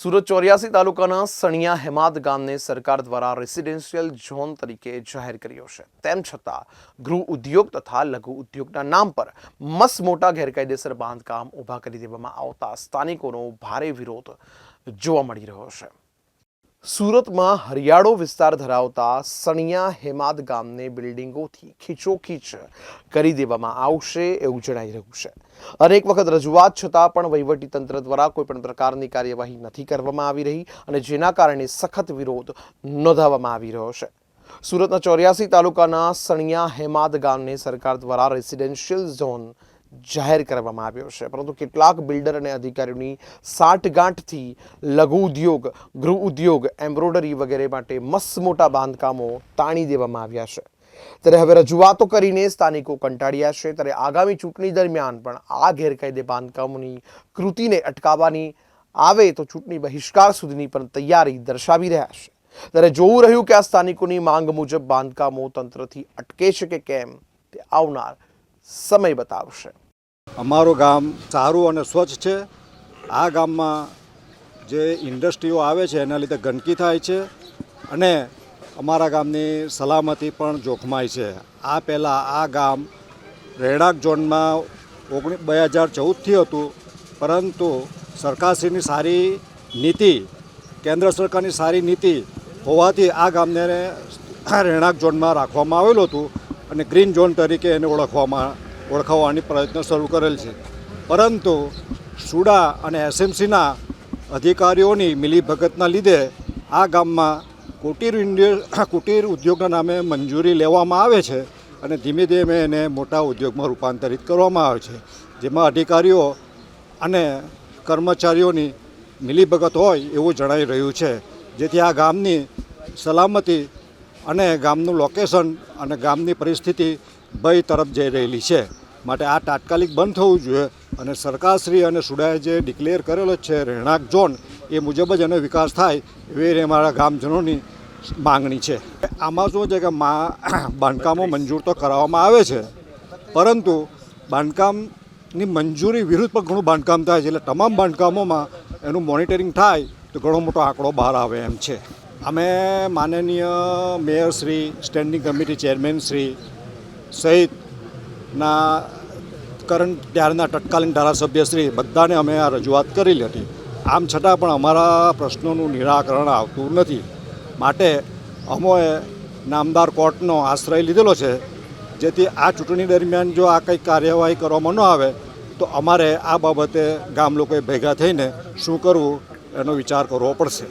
સુરત ચોર્યાસી તાલુકાના સણિયા હેમાદ ગામને સરકાર દ્વારા રેસિડેન્શિયલ ઝોન તરીકે જાહેર કર્યો છે. તેમ છતાં, ગૃહ ઉદ્યોગ તથા લઘુ ઉદ્યોગના નામ પર મસ મોટા ગેરકાયદેસર બાંધકામ ઊભા કરી દેવામાં આવતા સ્થાનિકોનો ભારે વિરોધ જોવા મળી રહ્યો છે. સુરતમાં હરિયાળો વિસ્તાર ધરાવતા સણિયા હેમાદ ગામને બિલ્ડિંગોથી ખીચોખીચ કરી દેવામાં આવશે એવું જણાઈ રહ્યું છે. અનેક વખત રજૂઆત છતાં પણ વહીવટીતંત્ર દ્વારા કોઈપણ પ્રકારની કાર્યવાહી નથી કરવામાં આવી રહી અને જેના કારણે સખત વિરોધ નોંધાવવામાં આવી રહ્યો છે. સુરતના ચોર્યાસી તાલુકાના સણિયા હેમાદ ગામને સરકાર દ્વારા રેસિડેન્શિયલ ઝોન જાહેર કરવામાં આવ્યો છે. પરંતુ કેટલાક બિલ્ડર અને અધિકારીઓની સાઠગાંઠથી લઘુ ઉદ્યોગ, ગૃહ ઉદ્યોગ, એમ્બ્રોડરી વગેરે માટે મસ્ત મોટા બાંધકામો તાણી દેવામાં આવ્યા છે. ત્યારે હવે રજૂઆતો કરીને સ્થાનિકો કંટાળ્યા છે. ત્યારે આગામી ચૂંટણી દરમિયાન પણ આ ગેરકાયદે બાંધકામોની કૃતિને અટકાવવાની આવે તો ચૂંટણી બહિષ્કાર સુધીની પણ તૈયારી દર્શાવી રહ્યા છે. ત્યારે જોવું રહ્યું કે આ સ્થાનિકોની માંગ મુજબ બાંધકામો તંત્રથી અટકે છે કે કેમ તે આવનાર સમય બતાવશે. અમારું ગામ સારું અને સ્વચ્છ છે. આ ગામમાં જે ઇન્ડસ્ટ્રીઓ આવે છે, એના લીધે ગંદકી થાય છે અને અમારા ગામની સલામતી પણ જોખમાય છે. આ પહેલાં આ ગામ રહેણાંક ઝોનમાં ઓગણી, બે હજાર ચૌદથી હતું, પરંતુ સરકારશ્રીની સારી નીતિ, કેન્દ્ર સરકારની સારી નીતિ હોવાથી આ ગામને રહેણાંક ઝોનમાં રાખવામાં આવેલું હતું. અને ગ્રીન ઝોન તરીકે એને ઓળખવામાં ઓળખાવવાની પ્રયત્ન શરૂ કરેલ છે. પરંતુ સુડા અને એસએમસીના અધિકારીઓની મિલીભગતના લીધે આ ગામમાં કુટીર ઇન્ડિયા કુટીર ઉદ્યોગના નામે મંજૂરી લેવામાં આવે છે અને ધીમે ધીમે એને મોટા ઉદ્યોગમાં રૂપાંતરિત કરવામાં આવે છે. જેમાં અધિકારીઓ અને કર્મચારીઓની મિલીભગત હોય એવું જણાઈ રહ્યું છે. જેથી આ ગામની સલામતી અને ગામનું લોકેશન અને ગામની પરિસ્થિતિ ભય તરફ જઈ રહેલી છે. માટે આ તાત્કાલિક બંધ થવું જોઈએ અને સરકારશ્રી અને સુડાએ જે ડિક્લેર કરેલો છે રહેણાંક ઝોન, એ મુજબ જ એનો વિકાસ થાય એવી અમારા ગામજનોની માંગણી છે. આમાં શું છે કે મા બાંધકામો મંજૂર તો કરાવવામાં આવે છે, પરંતુ બાંધકામની મંજૂરી વિરુદ્ધ પણ ઘણું બાંધકામ થાય છે. એટલે તમામ બાંધકામોમાં એનું મોનિટરિંગ થાય તો ઘણો મોટો આંકડો બહાર આવે એમ છે. અમે માનનીય mayor Shri standing committee chairman Shri સહિતના કરંટ ત્યારના તત્કાલીન ધારાસભ્ય શ્રી બધાને અમે આ રજૂઆત કરેલી હતી. આમ છતાં પણ અમારા પ્રશ્નોનું નિરાકરણ આવતું નથી. માટે અમોએ નામદાર કોર્ટનો આશ્રય લીધેલો છે. જેથી આ ચૂંટણી દરમિયાન જો આ કંઈક કાર્યવાહી કરવામાં ન આવે, તો અમારે આ બાબતે ગામ લોકોએ ભેગા થઈને શું કરવું એનો વિચાર કરવો પડશે.